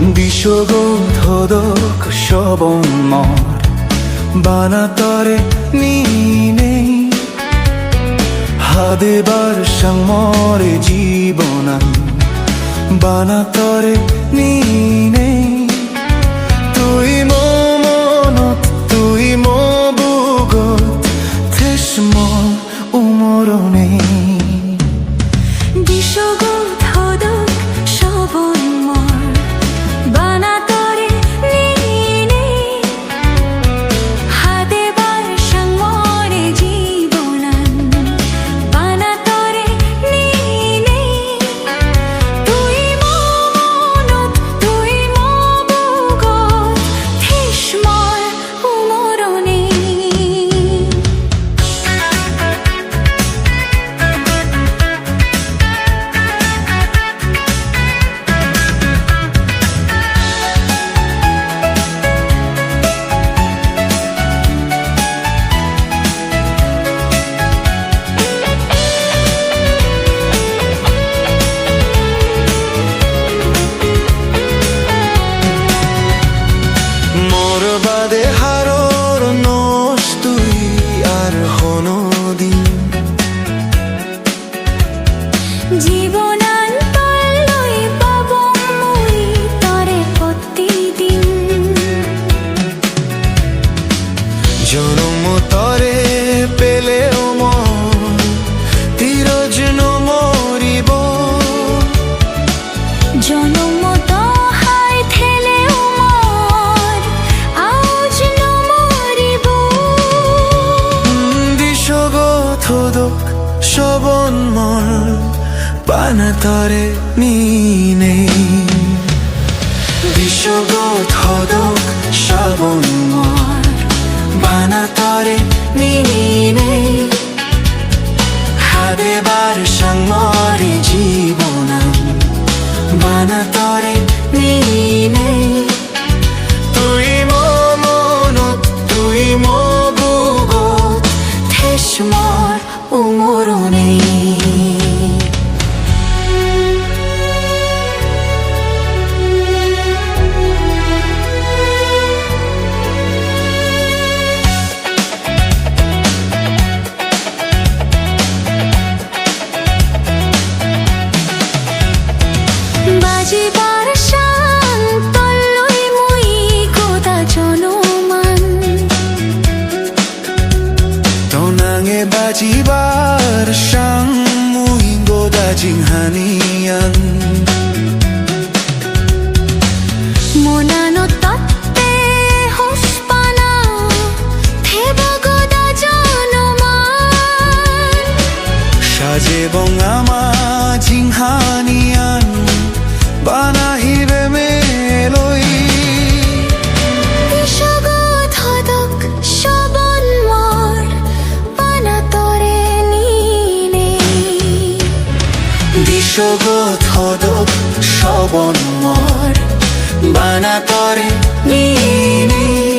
বিষগোধক শবমর বানাতরে নিনে। হাদেবার সংমরে জীবন বানাতরে নিনে। বানাতরে নিনে দিশগত শবন মর। বানাতরে নিনে সাজে বঙামা জিংহানিয়ান বানাহিবে বিশ্বগত হদক শবন মর বানাতরে নিনে হাদেবার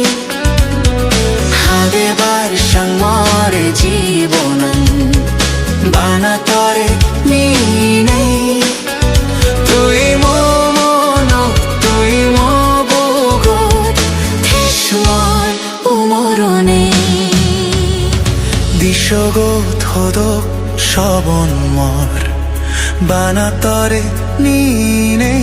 দিশগত সবন মর বানাতরে নিনে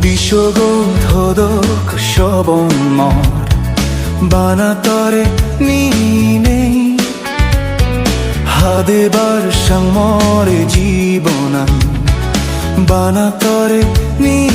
দিশগত শবন মর বানাতরে নিনে হাদেবার সমরে জীবন বানাতরে নিনে